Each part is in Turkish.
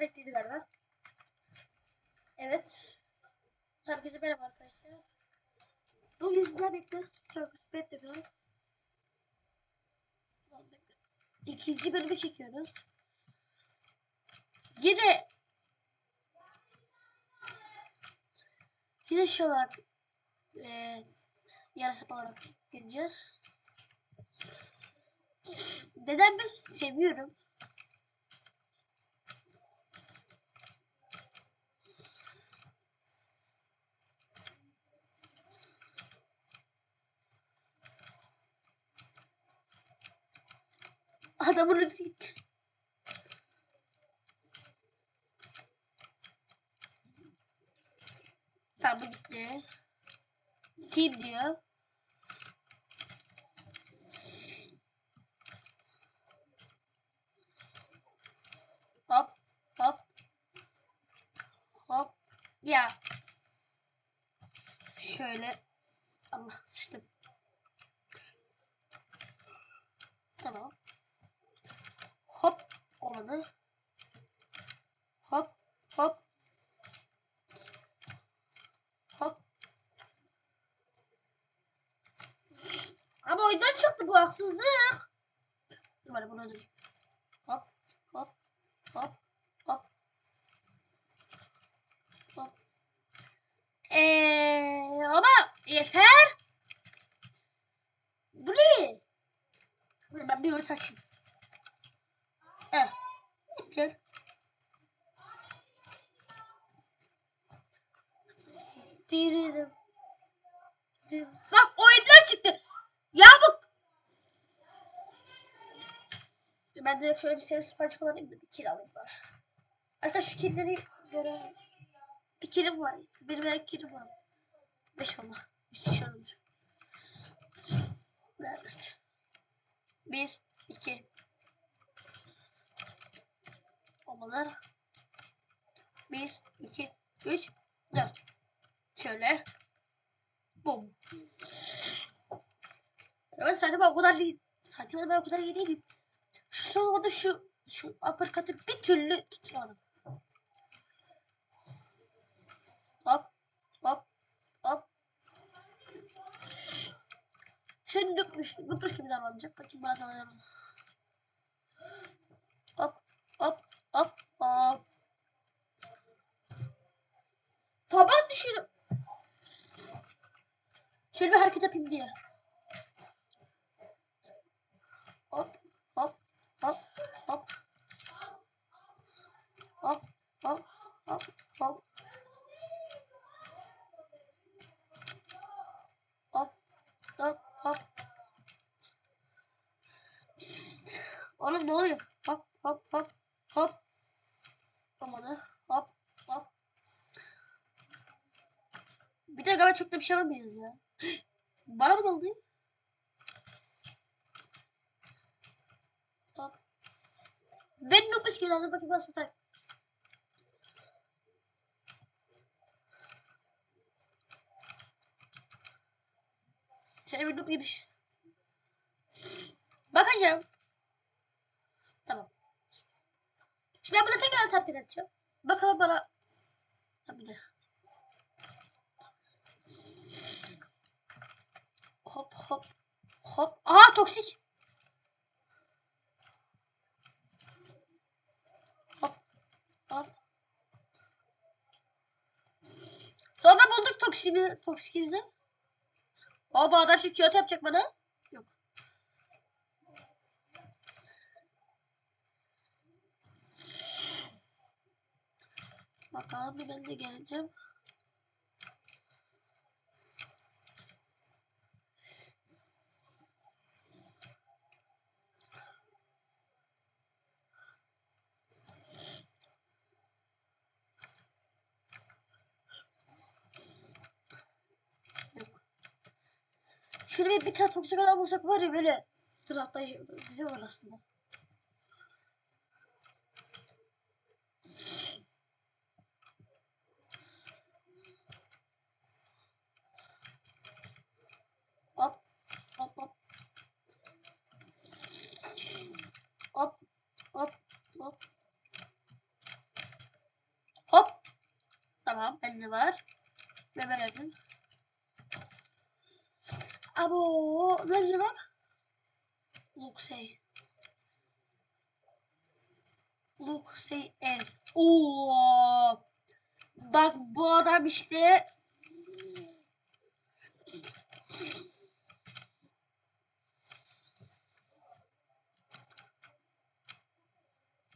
Bekledi galiba. Evet. Herkese merhaba arkadaşlar. Bugün sizlerle birlikte çok bekliyorum. İkinci bölümü çekiyoruz. Yine yine şey olarak eee yarasa olarak gideceğiz. Neden ben seviyorum. Adamın ötesi gitti. Tamam bu gitti. Kim diyor? Hop hop hop ya şöyle Allah sıçtım tamam olmadı. Hop hop. Hop. Ama oyundan çıktı bu haksızlık. Dur bana bunu öldüreyim. Hop hop hop hop. Hop. Eee ama yeter. Bu ne? Ben bir yol açayım. Eh yeter Diririm. Dir- Bak oyundan çıktı. Ya bu. Ben direkt şöyle bir seri sipariş kullanayım da bir kil alayım bari. Arkadaşlar şu killeri göre bir kilim var. Bir veya kilim var. Beş olma. Üç kişi olmuş. Evet. Bir, iki. Olmalı. Bir, iki, üç, dört. Şöyle. Bum. Evet zaten ben o kadar. Zaten ben o kadar iyi değilim. Şu olmadı şu şu uppercut'ı bir türlü tutamadım. Hop hop hop. Şimdi nıpış nıpış gibi davranacak. Bakayım bana davranalım. Hop hop hop. Taban düşürüm. Şöyle bir hareket yapayım diye. Hop hop hop hop. Hop hop hop hop. Hop hop hop. Oğlum ne oluyor? Hop hop hop hop. Olmadı. Hop hop. Bir alamayacağız ya. Bana mı daldı? Hop. Ben nupmuş gibi daldım. Bakayım nasıl tutar. Şöyle bir nup gibi. Bakacağım. Tamam. Şimdi ben bunu tekrar hareket edeceğim. Bakalım bana. Ha, bir. Hop hop hop. Aha toksik. Hop hop. Sonra bulduk toksimi, toksikimizi. O bu adam şimdi kyoto yapacak bana. Yok. Bakalım bir ben de geleceğim. Şöyle bir, tane toksik adam bulsak var ya böyle tarafta güzel olur aslında. Hop hop hop. Hop hop hop. izi var. Ve ben öldüm. Abo ne var? Look say. Look say as. Oo. Bak bu adam işte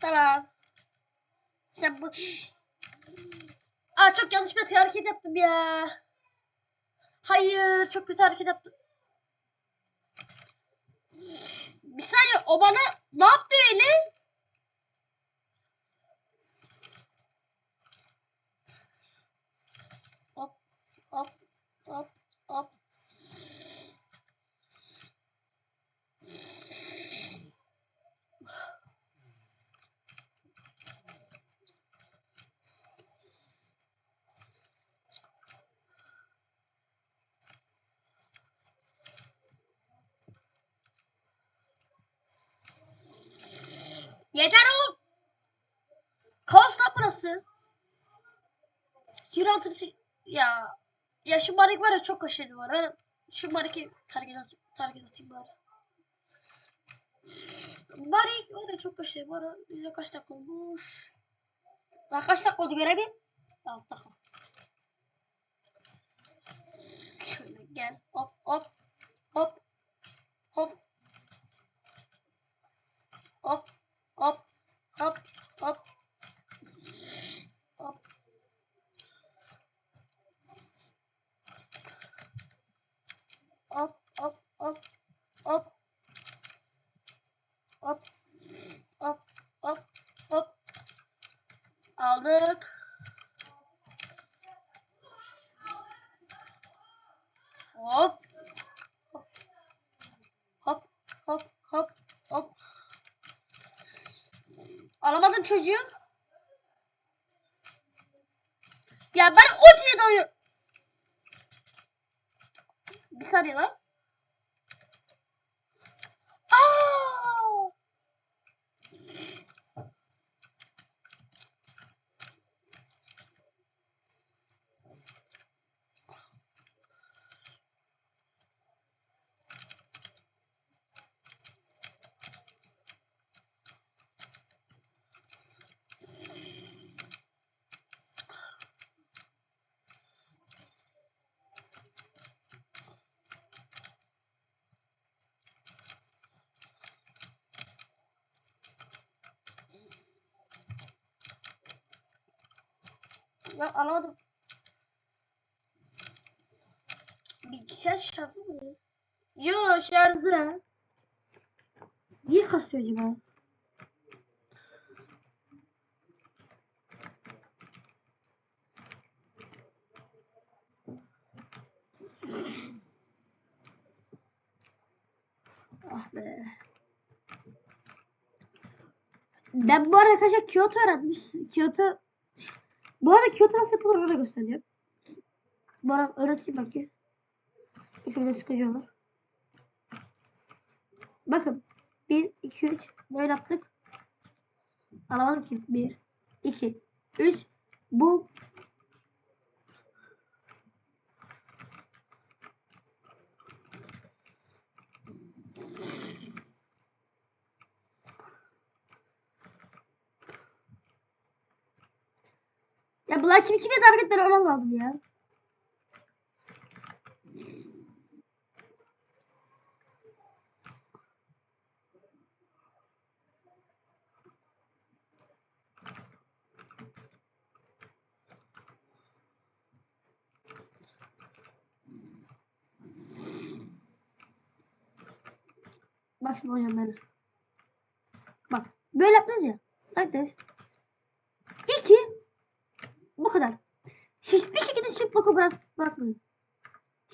Tamam. Sen bu... Aa çok yanlış bir hareket yaptım ya. Hayır çok kötü hareket yaptım. Bir saniye o bana ne yaptı öyle? Hop hop hop. Yeter oğlum. Yürü altını sil- Ya. Ya şu marik var ya çok aşırı var. Ben şu mariki target, at target atayım bari. Marik var ya çok aşırı var. Bize kaç dakika olmuş? Daha kaç dakika oldu görevi? 6 dakika. Şöyle gel. Hop. Hop. Hop. Hop. Hop. Hop. Aldık. Hop. Hop. Hop. Hop. Hop. Hop. Alamadım çocuğu. Ya ben o diye dalıyor. Bir saniye lan. Aa! Ya alamadım. Bilgisayar şarjı mı? Yo şarjı. Niye kasıyor acaba? Ah be. Ben bu arada arkadaşlar Kyoto öğrenmiş. Kyoto bu arada Kyoto nasıl yapılır onu da göstereceğim. Bana öğreteyim bakayım. Şöyle sıkıcı olur. Bakın. 1, 2, 3. Böyle yaptık. Alamadım ki. 1, 2, 3. Bu. Ya bunlar kim kime target ver ona lazım ya. Bak şimdi hocam böyle. Bak böyle yaptınız ya. Sakdır. İki. Bu kadar. Hiçbir şekilde shift lock'u bırak, bırakmayın.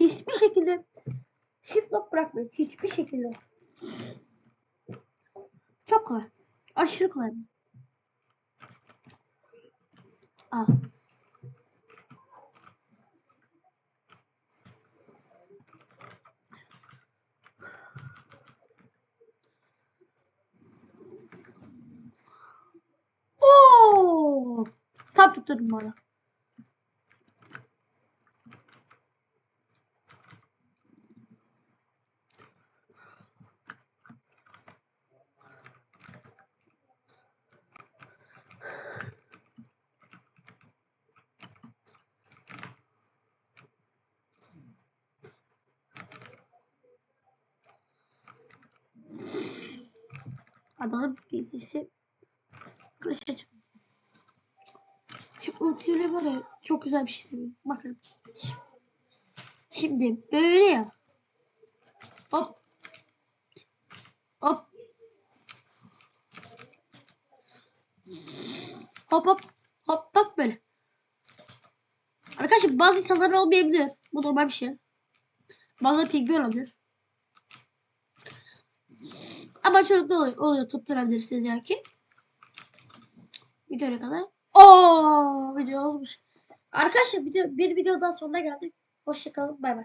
Hiçbir şekilde shift lock bırakmayın. Hiçbir şekilde. Çok kolay. Aşırı kolay. Al. Oo! Tam tutturdum bana. Adamın gezisi. Kılıç Şu ultiyle var ya çok güzel bir şey seviyorum. Bakın. Şimdi böyle ya. Hop. Hop. Hop hop. Hop bak böyle. Arkadaşlar bazı insanlar olmayabilir. Bu normal bir şey. Bazıları pingüin olabilir. Ama çocukta oluyor, oluyor tutturabilirsiniz yani ki. Videoya kadar. Oo video olmuş. Arkadaşlar video, bir videodan sonuna geldik. Hoşçakalın. Bay bay.